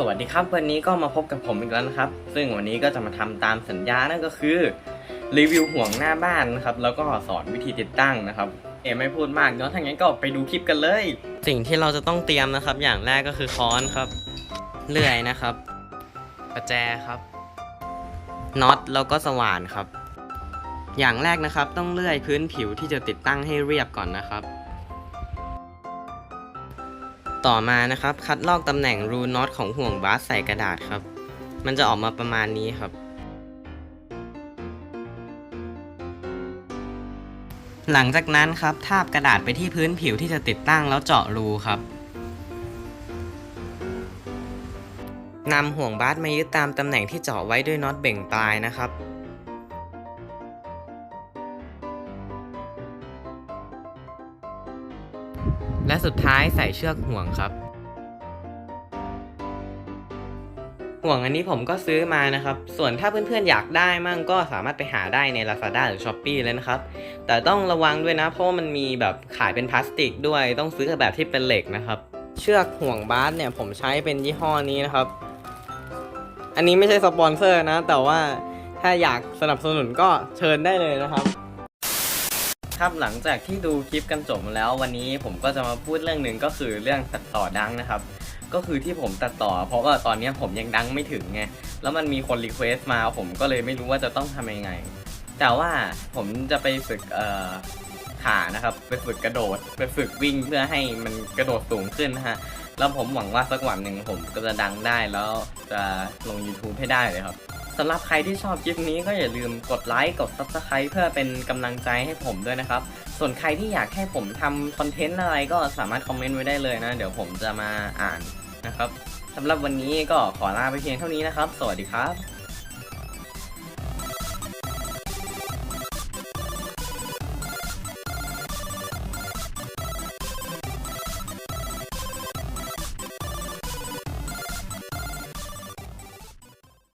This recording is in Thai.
สวัสดีครับวันนี้ก็มาพบกับผมอีกแล้วนะครับ ซึ่งวันนี้ก็จะมาทำตามสัญญานั่นก็คือรีวิวห่วงหน้าบ้านนะครับแล้วก็สอนวิธีติดตั้งนะครับ เอไม่พูดมากเนาะถ้างั้นก็ไปดูคลิปกันเลย สิ่งที่เราจะต้องเตรียมนะครับ อย่างแรกก็คือค้อนครับเลื่อยนะครับประแจครับน็อตแล้วก็สว่านครับ อย่างแรกนะครับ ต้องเลื่อยพื้นผิวที่จะติดตั้งให้เรียบก่อนนะครับ ต่อมานะครับ คัดลอกตำแหน่งรูน็อตของห่วงบาสใส่กระดาษครับ มันจะออกมาประมาณนี้ครับ หลังจากนั้นครับ ทาบกระดาษไปที่พื้นผิวที่จะติดตั้งแล้วเจาะรูครับนำห่วงบาสมายึดตามตำแหน่งที่เจาะไว้ด้วยน็อตเบ่งปลายนะครับ และสุดท้ายใส่เชือกห่วงครับ ห่วงอันนี้ผมก็ซื้อมานะครับ ส่วนถ้าเพื่อนๆอยากได้มั่งก็สามารถไปหาได้ใน Lazada หรือ s h อ p e e เลยนะครับ แต่ต้องระวังด้วยนะ เพราะมันมีแบบขายเป็นพลาสติกด้วย ต้องซื้อแบบที่เป็นเหล็กนะครับ เชือกห่วงบาสเนี่ยผมใช้เป็นยี่ห้อนี้นะครับ อันนี้ไม่ใช่สปอนเซอร์นะ แต่ว่าถ้าอยากสนับสนุนก็เชิญได้เลยนะครับ ครับหลังจากที่ดูคลิปกันจบแล้ววันนี้ผมก็จะมาพูดเรื่องหนึ่งก็คือเรื่องตัดต่อดังนะครับ ก็คือที่ผมตัดต่อ เพราะว่าตอนนี้ผมยังดังไม่ถึงไงแล้วมันมีคนรีเควสต์มาผมก็เลยไม่รู้ว่าจะต้องทำยังไง แต่ว่าผมจะไปฝึกเอ่อขานะครับ ไปฝึกกระโดด ไปฝึกวิ่งเพื่อให้มันกระโดดสูงขึ้นนะฮะแล้วผมหวังว่าสักวันหนึ่งผมก็จะดังได้แล้วจะลง YouTube ให้ได้เลยครับ สำหรับใครที่ชอบคลิปนี้ก็อย่าลืมกดไลค์กด Subscribe เพื่อเป็นกำลังใจให้ผมด้วยนะครับ ส่วนใครที่อยากให้ผมทำคอนเทนต์อะไรก็สามารถคอมเมนต์ไว้ได้เลยนะ เดี๋ยวผมจะมาอ่านนะครับสำหรับวันนี้ก็ขอลาไปเพียงเท่านี้นะครับ สวัสดีครับ